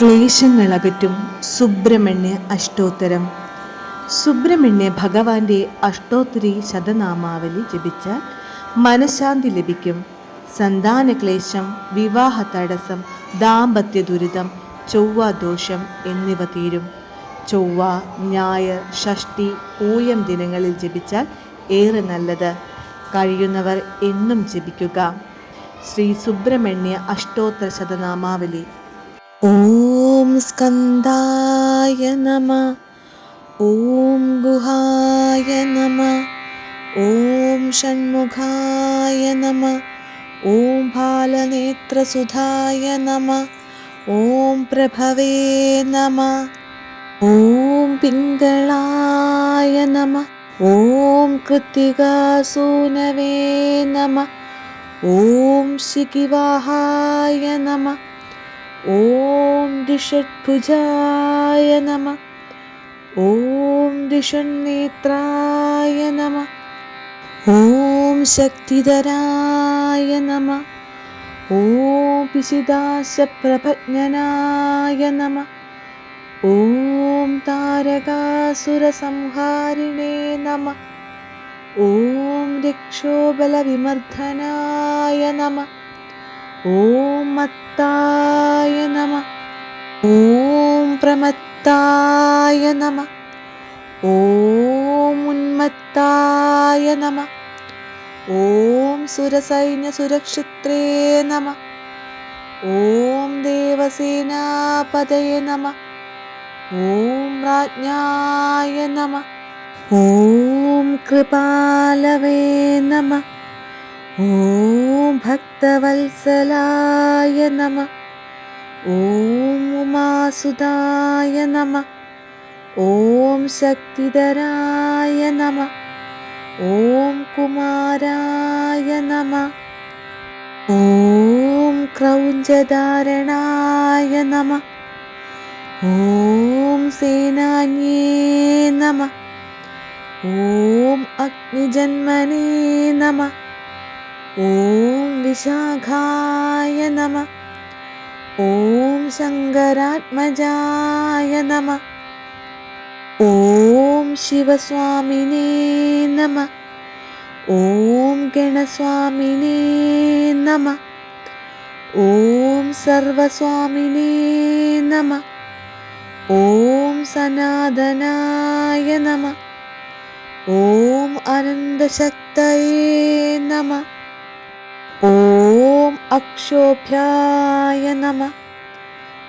ക്ലേശങ്ങളകറ്റും സുബ്രഹ്മണ്യ അഷ്ടോത്തരം. സുബ്രഹ്മണ്യ ഭഗവാന്റെ അഷ്ടോത്തരി ശതനാമാവലി ജപിച്ചാൽ മനഃശാന്തി ലഭിക്കും. സന്താന ക്ലേശം വിവാഹ തടസ്സം ദാമ്പത്യ ദുരിതം ചൊവ്വ ദോഷം എന്നിവ തീരും. ചൊവ്വ ഞായർ ഷഷ്ടി പൂയം ദിനങ്ങളിൽ ജപിച്ചാൽ ഏറെ നല്ലത്. കഴിയുന്നവർ എന്നും ജപിക്കുക. ശ്രീ സുബ്രഹ്മണ്യ അഷ്ടോത്തര ശതനാമാവലി. ॐ स्कन्दाय नमः। ॐ गुहाय नमः। ॐ षण्मुखाय नमः। ॐ बालनेत्रसुधाय नमः। ॐ प्रभवे नमः। ॐ पिङ्गळाय नमः। ॐ कृत्तिकासूनवे नमः। ॐ शिखिवाहाय नमः ॐ द्विषट्भुजाय नमः। ॐ द्विषन्नेत्राय नमः। ॐ शक्तिधराय नमः। ॐ पिशिदाशप्रभज्ञनाय नमः। ॐ तारकासुरसंहारिणे नमः। ॐ दिक्षोबलविमर्दनाय नमः। ॐ പ്രമത്തായ നമ. ഓം പ്രമത്തായ നമ. ഓം ഉന്മത്തായ നമ. ഓം സുരസൈന്യ സുരക്ഷിത്രേ നമ. ഓം ദേവസേനാപതയെ നമ. ഓം രാജ്ഞായ നമ. ഓം കൃപാലവേ നമ. ॐ भक्तवत्सलाय नमः। ॐ उमासुदाय नमः। ॐ शक्तिधराय नमः। ॐ कुमाराय नमः। ॐ क्रौञ्चधारणाय नमः। ॐ सेनान्ये नमः। ॐ अग्निजन्मने नमः ॐ विशाखाय नमः। ॐ शङ्करात्मजाय नमः। ॐ शिवस्वामिने नमः। ॐ गणस्वामिने नमः। ॐ सर्वस्वामिने नमः। ॐ सनातनाय नमः। ॐ अनन्दशक्तये नमः ഓം അക്ഷോഭ്യായ നമ.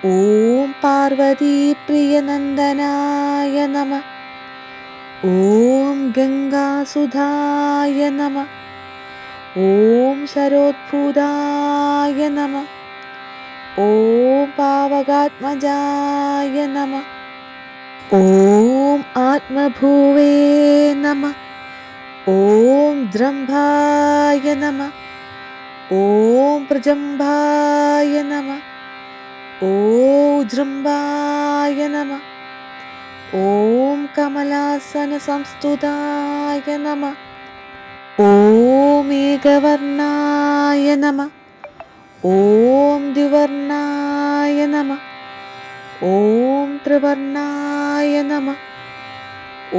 ഓം പാർവതി പ്രിയനന്ദനായ നമ. ഓം ഗംഗാസുധായ നമ. ഓം ശരോത്ഭൂതായ നമ. ഓം പാവകാത്മജായ നമ. ഓം ആത്മഭൂവേ നമ. ഓം ദ്രംഭായ നമ. ॐ प्रजम्भाय नमः ॐ जृम्भाय नमः ॐ कमलासनसंस्तुताय नमः ॐ मेघवर्णाय नमः ॐ द्विवर्णाय नमः ॐ त्रिवर्णाय नमः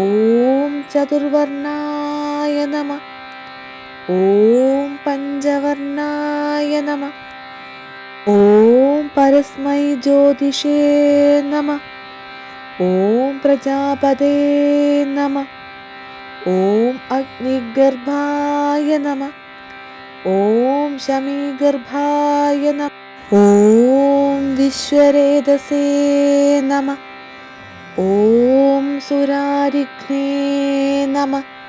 ॐ चतुर्वर्णाय नमः ॐ पञ्चवर्णाय नमः। ॐ परस्मै ज्योतिषे नमः। ॐ प्रजापते नमः। ॐ अग्निगर्भाय नमः। ॐ शमीगर्भाय नमः। ॐ विश्वरेदसे नमः। ॐ सुरारिघ्ने नमः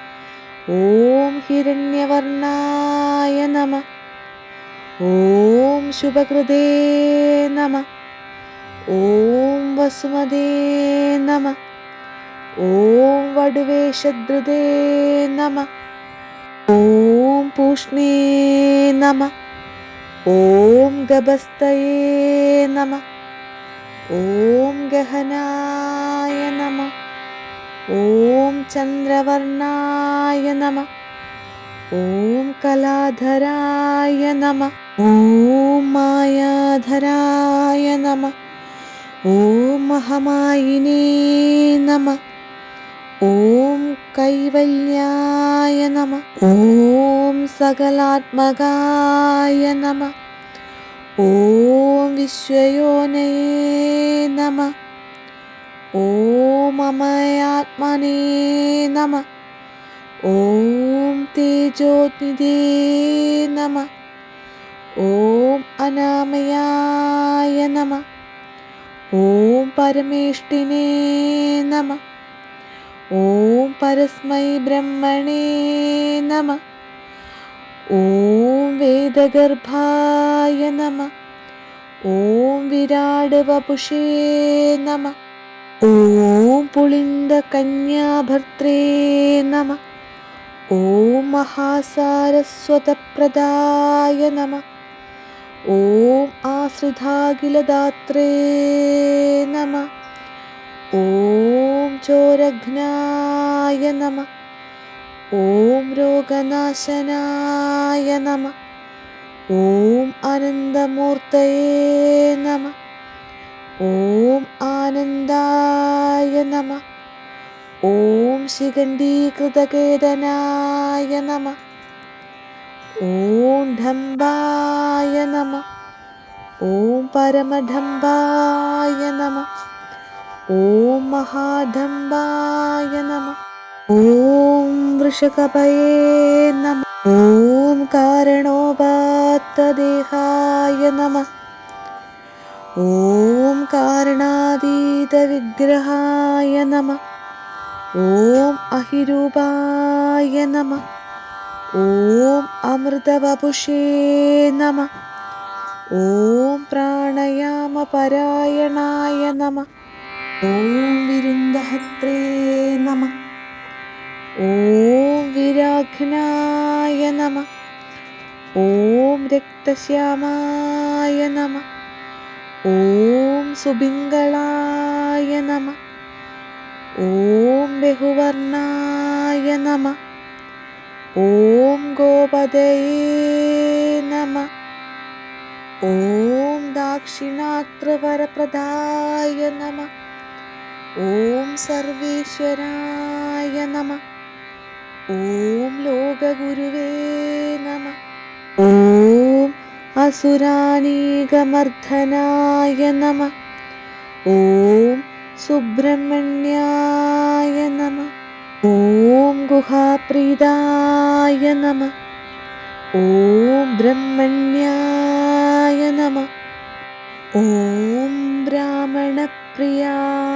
ഓം ഹിരണ്യവർണായ നമ. ഓം ശുഭകൃതേ നമ. ഓം വസുമതേ നമ. ഓം വടുവേഷദ്രുതേ നമ. ഓം പൂഷ്ണേ നമ. ഓം ഗഭസ്തയേ നമ. ഓം ഗഹനായ നമ. ॐ चन्द्रवर्णाय नमः ॐ कलाधराय नमः ॐ मायाधराय नमः ॐ महमायिने नमः ॐ कैवल्याय नमः ॐ सकलात्मकाय नमः ॐ विश्वयोनये नमः ഓം അമയാത്മനേ നമ ഓം തേജോനിധേ നമ ഓം അനാമയായ നമ ഓം പരമേഷ്ടിനേ നമ ഓം പരസ്മൈ ബ്രഹ്മണേ നമ ഓം വേദഗർഭായ നമ ഓം വിരാട് വപുഷേ നമ ഓം പുളിന്ദ കന്യാഭർത്രേ നമ. ഓം മഹാസാരസ്വതപ്രദായ നമ. ഓം ആശ്രിതാഖിലദാത്രേ നമ. ഓം ചോരഘ്നായ നമ. ഓം രോഗനാശനായ നമ. ഓം അനന്തമൂർത്തയേ നമ. ഓം ആനന്ദായ നമ. ഓം ശിഖണ്ഡീകൃതകേതനായ നമ. ഓം ഢംബായ നമ. ഓം പരമഢംബായ നമ. ഓം മഹാഢംബായ നമ. ഓം വൃഷകപയേ നമ. ഓം കാരണോപാത്തദേഹായ നമ. ഓം കാരണാതീതവിഗ്രഹായ നമ. ഓം അഹിരൂപായ നമ. ഓം അമൃതവപുഷേ നമ. ഓം പ്രാണയാമപരായണായ നമ. ഓം വിരുദ്ധഹത്രേ നമ. ഓം വിരാഘ്നായ നമ. ഓം രക്തശ്യാമായ നമ. ഓം സുബിംഗളായ നമ. ഓം ബഹുവർണായ നമ. ഓം ഗോപതയേ നമ. ഓം ദാക്ഷിണാത്രവരപ്രദായ നമ. ഓം സർവേശ്വരായ നമ. ഓം ലോകഗുരുവേ അസുരാനീകമർദ്ദനായ നമ. ഓം സുബ്രഹ്മണ്യായ നമ. ഓം ഗുഹാപ്രീതായ നമ. ഓം ബ്രഹ്മണ്യായ നമ. ഓം ബ്രാഹ്മണപ്രിയായ